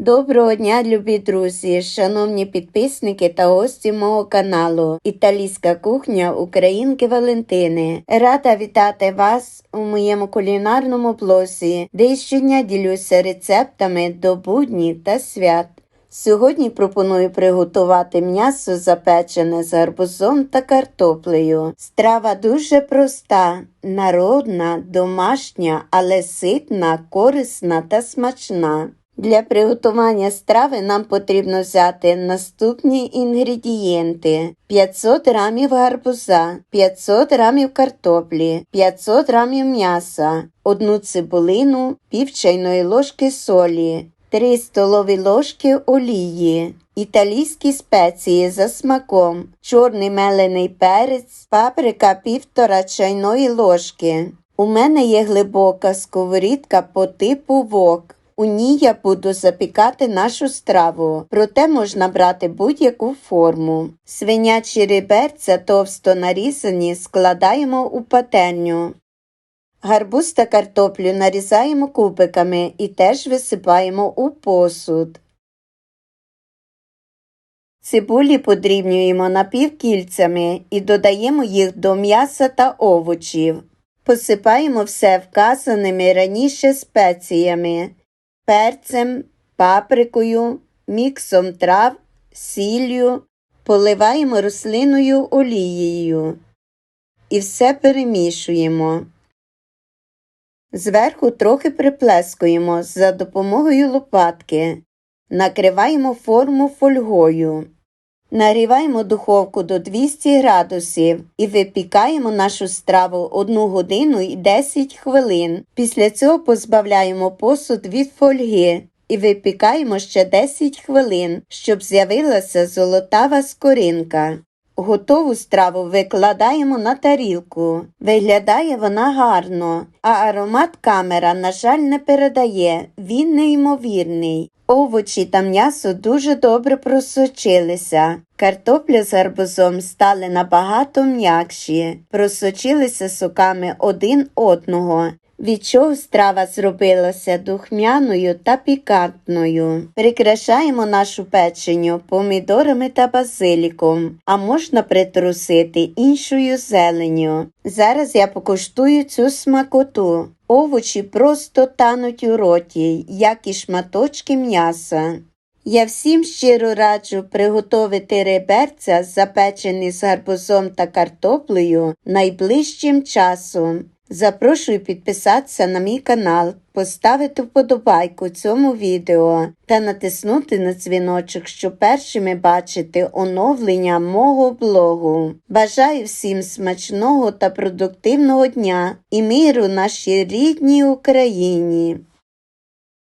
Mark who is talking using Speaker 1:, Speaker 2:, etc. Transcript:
Speaker 1: Доброго дня, любі друзі, шановні підписники та гості мого каналу Італійська кухня Українки Валентини. Рада вітати вас у моєму кулінарному блозі, де щодня ділюся рецептами до буднів та свят. Сьогодні пропоную приготувати м'ясо запечене з гарбузом та картоплею. Страва дуже проста, народна, домашня, але ситна, корисна та смачна. Для приготування страви нам потрібно взяти наступні інгредієнти: 500 грамів гарбуза, 500 грамів картоплі, 500 грамів м'яса, 1 цибулину, пів чайної ложки солі, 3 столові ложки олії, італійські спеції за смаком, чорний мелений перець, паприка півтора чайної ложки. У мене є глибока сковорідка по типу вок. У ній я буду запікати нашу страву, проте можна брати будь-яку форму. Свинячі реберця товсто нарізані складаємо у пательню. Гарбуз та картоплю нарізаємо кубиками і теж висипаємо у посуд. Цибулі подрібнюємо напівкільцями і додаємо їх до м'яса та овочів. Посипаємо все вказаними раніше спеціями перцем, паприкою, міксом трав, сіллю, поливаємо рослиною олією і все перемішуємо. Зверху трохи приплескуємо за допомогою лопатки, накриваємо форму фольгою. Нагріваємо духовку до 200 градусів і випікаємо нашу страву 1 годину і 10 хвилин. Після цього позбавляємо посуд від фольги і випікаємо ще 10 хвилин, щоб з'явилася золотава скоринка. Готову страву викладаємо на тарілку. Виглядає вона гарно, а аромат камера, на жаль, не передає, він неймовірний. Овочі та м'ясо дуже добре просочилися. Картопля з гарбузом стали набагато м'якші, просочилися соками один одного, від чого страва зробилася духмяною та пікантною. Прикрашаємо нашу печеню помідорами та базиліком, а можна притрусити іншою зеленню. Зараз я покуштую цю смакоту. Овочі просто тануть у роті, як і шматочки м'яса. Я всім щиро раджу приготувати реберця, запечені з гарбузом та картоплею, найближчим часом. Запрошую підписатися на мій канал, поставити вподобайку цьому відео та натиснути на дзвіночок, щоб першими бачити оновлення мого блогу. Бажаю всім смачного та продуктивного дня і миру нашій рідній Україні!